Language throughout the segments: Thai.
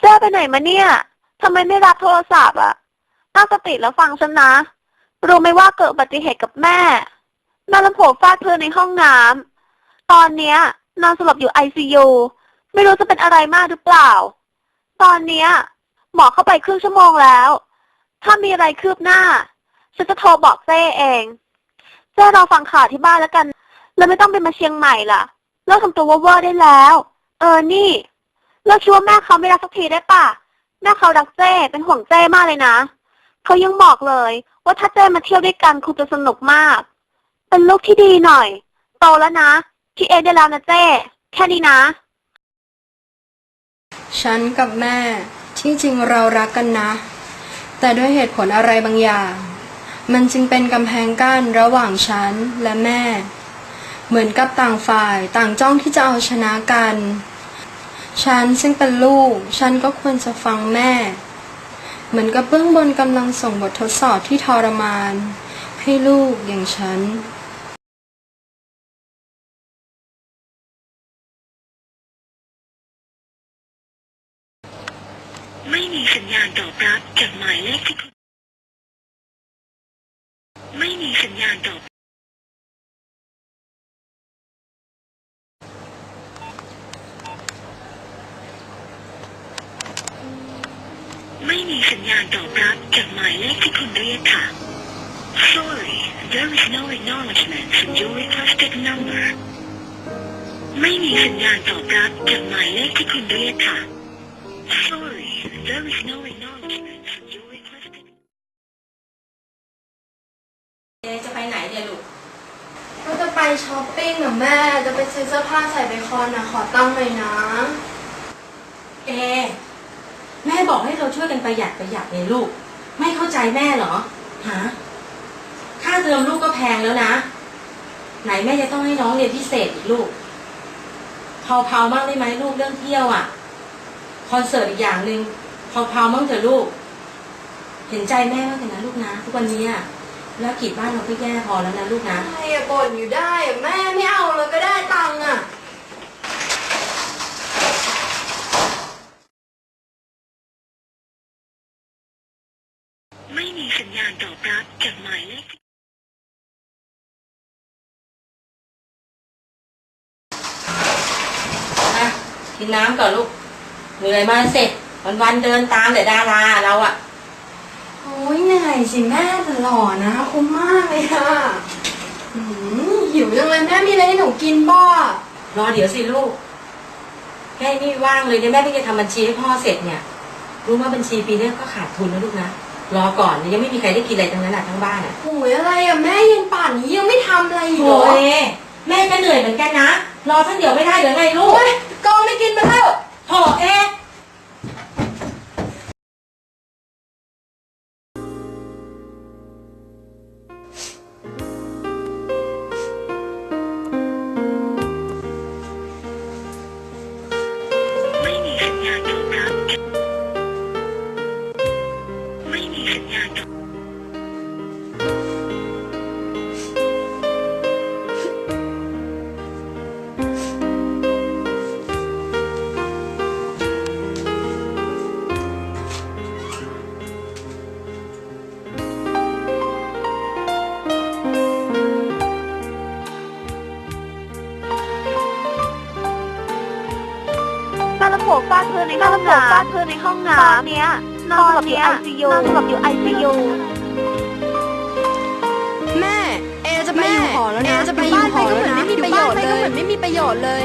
เจ้ไปไหนมาเนี่ยทำไมไม่รับโทรศัพท์อะตั้งสติแล้วฟังฉันนะ รู้ไหมว่าเกิดอุบัติเหตุกับแม่นอนลำโผฟาดพื้นในห้องน้ำตอนเนี้ยนอนสลบอยู่ไอซียูไม่รู้จะเป็นอะไรมากหรือเปล่า ตอนเนี้ยหมอเข้าไปครึ่งชั่วโมงแล้ว ถ้ามีอะไรคืบหน้า ฉันจะโทรบอกเจ้เอง เจ้รอฟังข่าวที่บ้านแล้วกัน แล้วไม่ต้องไปมาเชียงใหม่ล่ะเลิกทำตัวเวอร์ได้แล้ว เออนี่ เลิกคิดว่าแม่เขาไม่รักสักทีได้ป่ะ แม่เขารักเจ้เป็นห่วงเจ้มากเลยนะ เขายังบอกเลย ว่าถ้าเจ้มาเที่ยวด้วยกันคงจะสนุกมาก เป็นลูกที่ดีหน่อย โตแล้วนะคิดเองได้แล้วนะเจ้แค่นี้นะ ฉันกับแม่ที่จริงเรารักกันนะ แต่ด้วยเหตุผลอะไรบางอย่าง มันจึงเป็นกำแพงกั้นระหว่างฉันและแม่ เหมือนกับต่างฝ่ายต่างจ้องที่จะเอาชนะกัน ฉันซึ่งเป็นลูก ฉันก็ควรจะฟังแม่ เหมือนกับเบื้องบนกำลังส่งบททดสอบที่ทรมาน ให้ลูกอย่างฉันไม่มีสัญญาณตอบรับจากหมายเลขที่ไม่มีสัญญาณตอบ ไม่มีสัญญาณตอบรับจากหมายเลขที่คุณเรียกค่ะ Sorry, there is no acknowledgement from your requested number. ไม่มีสัญญาณตอบรับจากหมายเลขที่คุณเรียกค่ะ Sorry, there is no acknowledgement from your requested เอจะไปไหนเนี่ยลูกก็จะไปช้อปปิ้งกับแม่ จะไปซื้อเสื้อผ้าใส่ไปคอนนะขอตั้งหน่อยนะ เอ แม่บอกให้เราช่วยกันประหยัดประหยัดเลยลูก ไม่เข้าใจแม่เหรอฮะค่าเทอมลูกก็แพงแล้วนะ ไหนแม่จะต้องให้น้องเรียนพิเศษอีกลูกเผาๆบ้างได้ไหมลูกเรื่องเที่ยวอะคอนเสิร์ตอีกอย่างหนึ่งเผาๆบ้างเถอะลูก เห็นใจแม่มากเลยนะลูกนะ ทุกวันนี้อะแล้วกิจบ้านเราก็แย่พอแล้วนะลูกนะ ใช่อะบ่นอยู่ได้อะแม่ไม่เอาเลยก็ได้ตังค์อะ ไม่มีสัญญาณตอบรับจากหมายเลขที่อะกินน้ำก่อนลูก เหนื่อยมาเสร็จ วันๆเดินตามแต่ดาราเราอะโอ้ยเหนื่อยสิแม่แต่หล่อนะคุ้มมากเลยอะหืมหิวจังเลยแม่มีอะไรให้หนูกินบ้ารอเดี๋ยวสิลูกแม่นี่ว่างเลยเนี่ยแม่เพิ่งจะทำบัญชีให้พ่อเสร็จเนี่ย รู้ว่าบัญชีปีนี้ก็ขาดทุนนะลูกนะ รอก่อนยังไม่มีใครได้กินอะไรทั้งนั้นอะทั้งบ้านอะโอ้ยอะไรอะแม่ยังป่านนี้ยังไม่ทำอะไรอีกโอ้เหรอยแม่ก็เหนื่อยเหมือนกันนะ รอท่านเดี๋ยวไม่ได้เหรือไงลูกโอ้ยกองไม่กินมาแล้วโถเอ๊ะ ในห้องน้ำฟาดพื้นในห้องน้ำตอนเนี้ยนอนสลบอยู่ไอซียูนอนสลบอยู่ไอซียูแม่เอจะไปอยู่หอแล้วนะเอจะไปอยู่หอแล้วนะไม่มีประโยชน์เลยเหมือนไม่มีประโยชน์เลย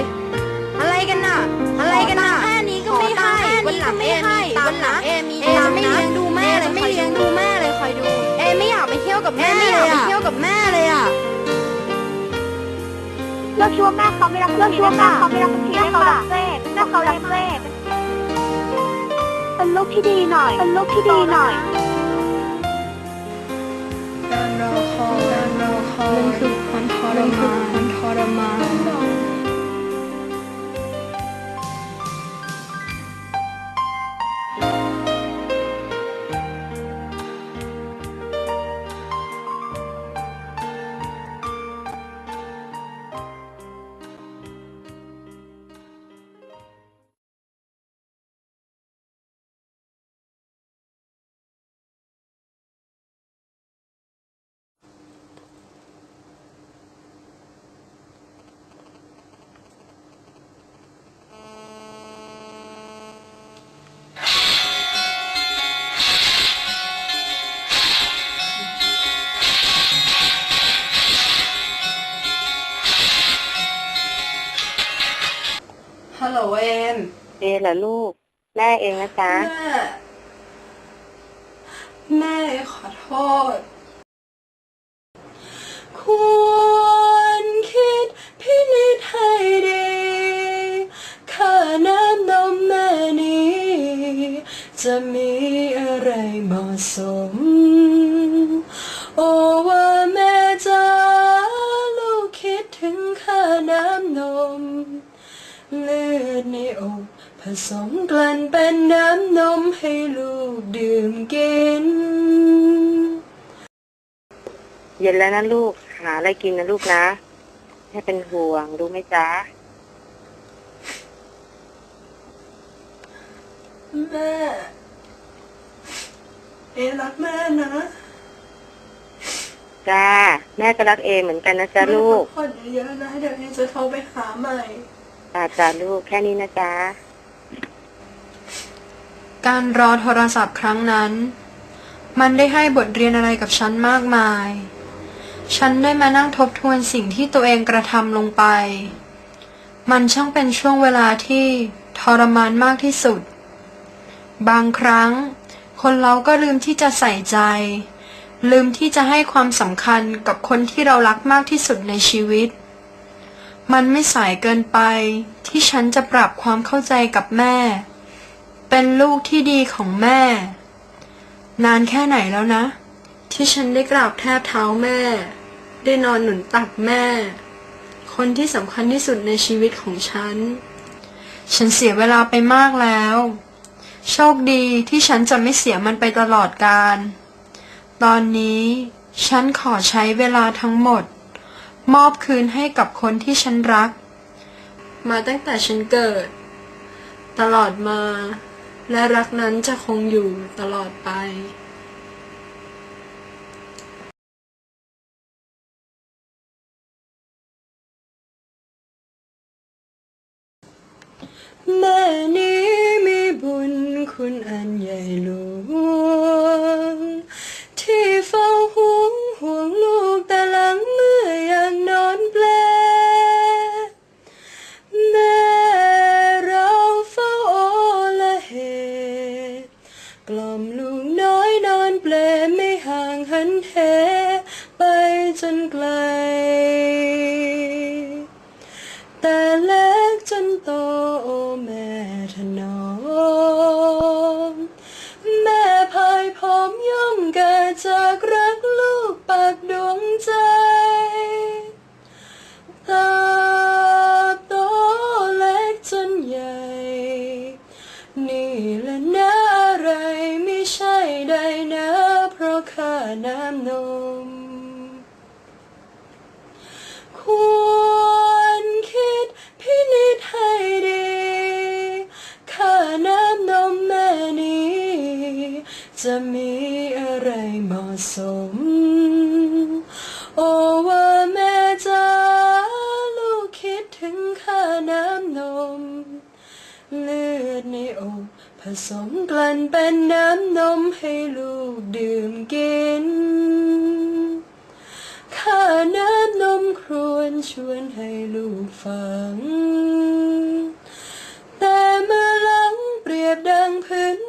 อะไรกันน่ะ อะไรกันน่ะแค่นี้ก็ไม่ให้วันหลังเอมีวันหลังเอมีเอจะไม่เลี้ยงดูแม่เลยไม่เลี้ยงดูแม่เลยคอยดู เอไม่อยากไปเที่ยวกับแม่ไม่อยากไปเที่ยวกับแม่เลยอะเลิกคิดว่าแม่เขาไม่รักเลิกคิดว่าแม่เขาไม่รักสักทีได้ป่ะแม่เขารักเจ้ เป็นลูกที่ดีหน่อย เป็นลูกที่ดีหน่อยการรอคอยการรอคอยมันคือความทรมานมันทรมาน เอเหรอลูก แม่เองนะจ๊ะ แม่ แม่ขอโทษ ควรคิดพินิจให้ดีค่าน้ำนมแม่นี้ จะมีอะไรเหมาะสม โอ้ว่าแม่จ้าลูกคิดถึงค่าน้ำนม เลือดในอก ผสมกลั่นเป็นน้ำนมให้ลูกดื่มกิน เย็นแล้วนะลูก หาอะไรกินนะลูกนะแม่เป็นห่วงรู้ไหมจ๊ะ แม่ เอรักแม่นะจ้า แม่ก็รักเอเหมือนกันนะจ๊ะลูก แม่พัผ่อนเยอะๆนะ เดี๋ยวเอจะโทรไปหาใหม่ จ้าจ้าลูกแค่นี้นะจ๊ะ การรอโทรศัพท์ครั้งนั้น มันได้ให้บทเรียนอะไรกับฉันมากมาย ฉันได้มานั่งทบทวนสิ่งที่ตัวเองกระทำลงไป มันช่างเป็นช่วงเวลาที่ทรมานมากที่สุด บางครั้ง คนเราก็ลืมที่จะใส่ใจ ลืมที่จะให้ความสำคัญกับคนที่เรารักมากที่สุดในชีวิต มันไม่สายเกินไปที่ฉันจะปรับความเข้าใจกับแม่ เป็นลูกที่ดีของแม่ นานแค่ไหนแล้วนะ ที่ฉันได้กราบแทบเท้าแม่ ได้นอนหนุนตักแม่ คนที่สำคัญที่สุดในชีวิตของฉัน ฉันเสียเวลาไปมากแล้ว โชคดีที่ฉันจะไม่เสียมันไปตลอดกาลตอนนี้ฉันขอใช้เวลาทั้งหมด มอบคืนให้กับคนที่ฉันรัก มาตั้งแต่ฉันเกิด ตลอดมา และรักนั้นจะคงอยู่ตลอดไปแม่นี้มีบุญคุณอั น้อยนอนเปลไม่ห่างหันเหไปจนไกล เลือดในอกผสมกลั่นเป็นน้ำนมให้ลูกดื่มกิน ข้าน้ำนมครวนชวนให้ลูกฟัง แต่เมื่อหลังเปรียบดังพื้น